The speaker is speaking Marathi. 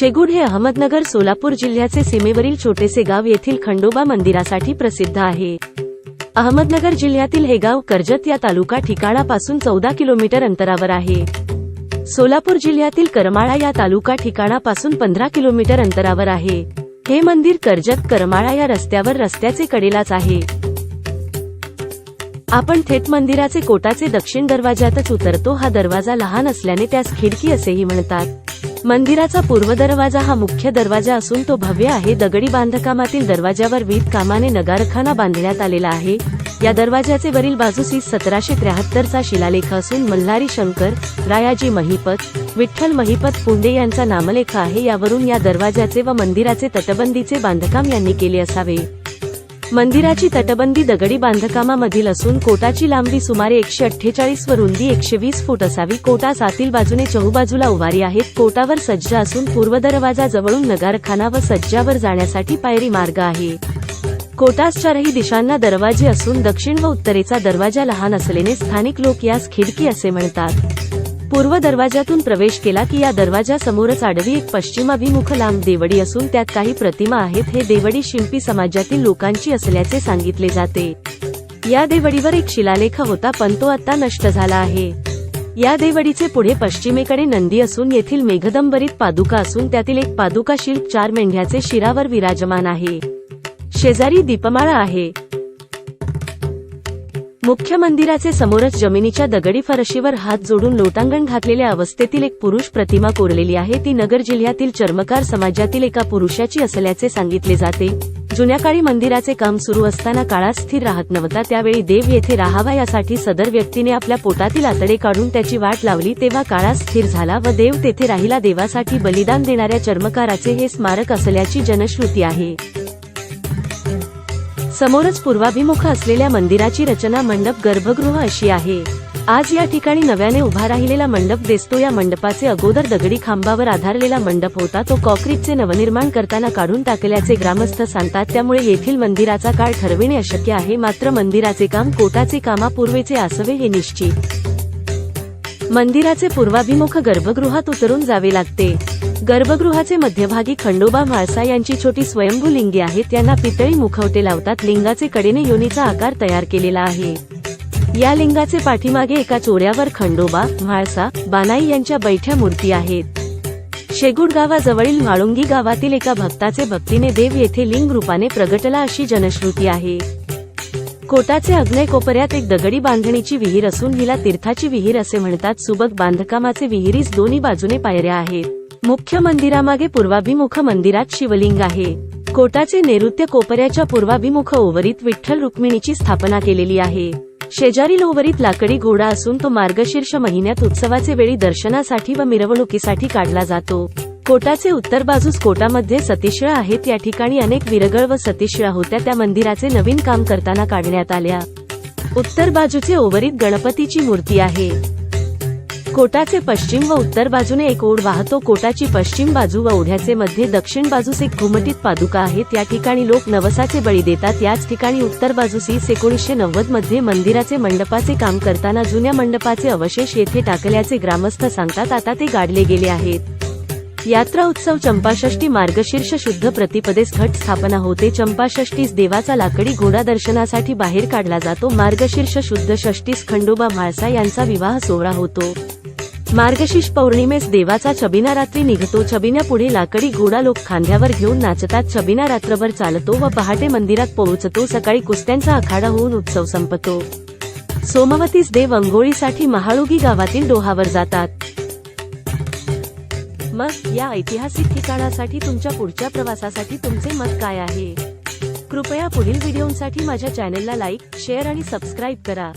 शेगुड हे अहमदनगर सोलापूर जिल्ह्याचे सीमेवरील छोटेसे गाव येथील खंडोबा मंदिरासाठी प्रसिद्ध आहे. अहमदनगर जिल्ह्यातील हे गाव कर्जत या तालुका ठिकाणापासून चौदा किलोमीटर अंतरावर आहे. सोलापूर जिल्ह्यातील करमाळा या तालुका ठिकाणापासून पंधरा किलोमीटर अंतरावर आहे. हे मंदिर कर्जत करमाळा या रस्त्यावर रस्त्याचे कडेलाच आहे. आपण थेट मंदिराचे कोटाचे दक्षिण दरवाजातच उतरतो हा दरवाजा लहान असल्याने त्यास खिडकी असेही म्हणतात. मंदिराचा पूर्व दरवाजा हा मुख्य दरवाजा असून तो भव्य आहे. दगडी बांधकामातील दरवाजावर वीट कामाने नगारखाना बांधण्यात आलेला आहे. या दरवाजाचे वरील बाजूस सतराशे सतराशे त्र्याहत्तरचा शिलालेख असून मल्हारी शंकर रायाजी महिपत विठ्ठल महिपत पुंडे यांचा नामलेख आहे. यावरून या दरवाजाचे व मंदिराचे तटबंदीचे बांधकाम यांनी केले असावे. मंदिराची तटबंदी दगडी बांधकामामधील असून कोटाची लांबी सुमारे एकशे अठ्ठेचाळीस व रुंदी एकशे वीस फूट असावी कोटास आतील बाजूने चहूबाजूला उभारी आहेत. कोटावर सज्ज असून पूर्व दरवाजा जवळून नगारखाना व सज्जावर जाण्यासाठी पायरी मार्ग आहे. कोटास चारही दिशांना दरवाजे असून दक्षिण व उत्तरेचा दरवाजा लहान असल्याने स्थानिक लोक यास खिडकी असे म्हणतात. पूर्व दरवाजातून प्रवेश केला की या दरवाजासमोरच आडवी एक पश्चिमाभिमुख लांब देवडी असून त्यात काही प्रतिमा आहेत. हे देवडी शिंपी समाजातील लोकांची असल्याचे सांगितले जाते. या देवडीवर एक शिलालेख होता पण तो आता नष्ट झाला आहे. या देवडीचे पुढे पश्चिमेकडे नंदी असून येथील मेघदंबरीत पादुका असून त्यातील एक पादुका शिल्प चार मेंढ्याचे शिरावर विराजमान आहे. शेजारी दीपमाळा आहे. मुख्य मंदिराचे समोरच जमिनीच्या दगडी फरशीवर हात जोडून लोटांगण घातलेल्या अवस्थेतील एक पुरुष प्रतिमा कोरलेली आहे. ती नगर जिल्ह्यातील चर्मकार समाजातील एका पुरुषाची असल्याचे सांगितले जाते. जुन्या काळी मंदिराचे काम सुरू असताना काळात स्थिर राहत नव्हता. त्यावेळी देव येथे राहावा यासाठी सदर व्यक्तीने आपल्या पोटातील आतडे काढून त्याची वाट लावली. तेव्हा काळात स्थिर झाला व देव तेथे राहिला. देवासाठी बलिदान देणाऱ्या चर्मकाराचे हे स्मारक असल्याची जनश्रुती आहे. समोरच पूर्वाभिमुख असलेल्या मंदिराची रचना मंडप गर्भगृह अशी आहे. आज या ठिकाणी नव्याने उभा राहिलेला मंडप दिसतो. या मंडपाचे अगोदर दगडी खांबावर आधारलेला मंडप होता. तो कॉक्रीटचे नवनिर्माण करताना काढून टाकल्याचे ग्रामस्थ सांगतात. त्यामुळे येथील मंदिराचा काळ ठरविणे अशक्य आहे. मात्र मंदिराचे काम कोटाचे कामापूर्वेचे असावे हे निश्चित. मंदिराचे पूर्वाभिमुख गर्भगृहात उतरून जावे लागते. गर्भगृहाचे मध्यभागी खंडोबा म्हाळसा यांची छोटी स्वयंभू लिंगे आहेत. त्यांना पितळी मुखवटे लावतात. लिंगाचे कडेने योनीचा आकार तयार केलेला आहे. या लिंगाचे पाठीमागे एका चोऱ्यावर खंडोबा म्हाळसा बानाई यांच्या बैठ्या मूर्ती आहेत. शेगुड गावाजवळील माळुंगी गावातील एका भक्ताचे भक्तीने देव येथे लिंग रूपाने प्रगटला अशी जनश्रुती आहे. कोटाचे अग्नय कोपऱ्यात एक दगडी बांधणीची विहीर असून हिला तीर्थाची विहीर असे म्हणतात. सुबक बांधकामाचे विहिरीस दोन्ही बाजूने पायऱ्या आहेत. मुख्य मंदिरामागे पूर्वाभिमुख मंदिरात शिवलिंग आहे. कोटाचे नैऋत्य कोपऱ्याच्या पूर्वाभिमुख ओवरीत विठ्ठल रुक्मिणीची स्थापना केलेली आहे. शेजारील ओवरीत लाकडी घोडा असून तो मार्गशीर्ष महिन्यात उत्सवाचे वेळी दर्शनासाठी व मिरवणुकीसाठी काढला जातो. कोटाचे उत्तर बाजूस कोटामध्ये सतीशिळा आहेत. या ठिकाणी अनेक विरगळ व सतीशिळा होत्या. त्या मंदिराचे नवीन काम करताना काढण्यात आल्या. उत्तर बाजूचे ओवरीत गणपतीची मूर्ती आहे. कोटाचे पश्चिम व उत्तर बाजूने एक ओढ वाहतो. कोटाची पश्चिम बाजू व ओढ्याचे मध्ये दक्षिण बाजूस एक घुमटीत पादुका आहेत. या ठिकाणी लोक नवसाचे बळी देतात. याच ठिकाणी उत्तर बाजूस एकोणीसशे नव्वदमध्ये मंदिराचे मंडपाचे काम करताना जुन्या मंडपाचे अवशेष येथे टाकल्याचे ग्रामस्थ सांगतात. आता ते गाडले गेले आहेत. यात्रा उत्सव चंपाषष्ठी मार्गशीर्ष शुद्ध प्रतिपदेस घट स्थापना होते. चंपाषष्टीस देवाचा लाकडी घोडा दर्शनासाठी बाहेर काढला जातो. मार्गशीर्ष शुद्ध षष्टीस खंडोबा म्हाळसा यांचा विवाह सोहळा होतो. मार्गशीर्ष पौर्णिमेस देवाचा छबिना रात्री निघतो. छबिन्यापुढे लाकडी घोडा लोक खांद्यावर घेऊन नाचतात. छबिना रात्रभर चालतो व पहाटे मंदिरात पोहोचतो. सकाळी कुस्त्यांचा आखाडा होऊन उत्सव संपतो. सोमवतीस देव अंघोळीसाठी महाळुगी गावातील डोहावर जातात. मग या ऐतिहासिक ठिकाणासाठी तुमच्या पुढच्या प्रवासासाठी तुमचे मत काय आहे? कृपया पुढील व्हिडिओसाठी माझ्या चॅनेलला लाईक शेअर आणि सबस्क्राईब करा.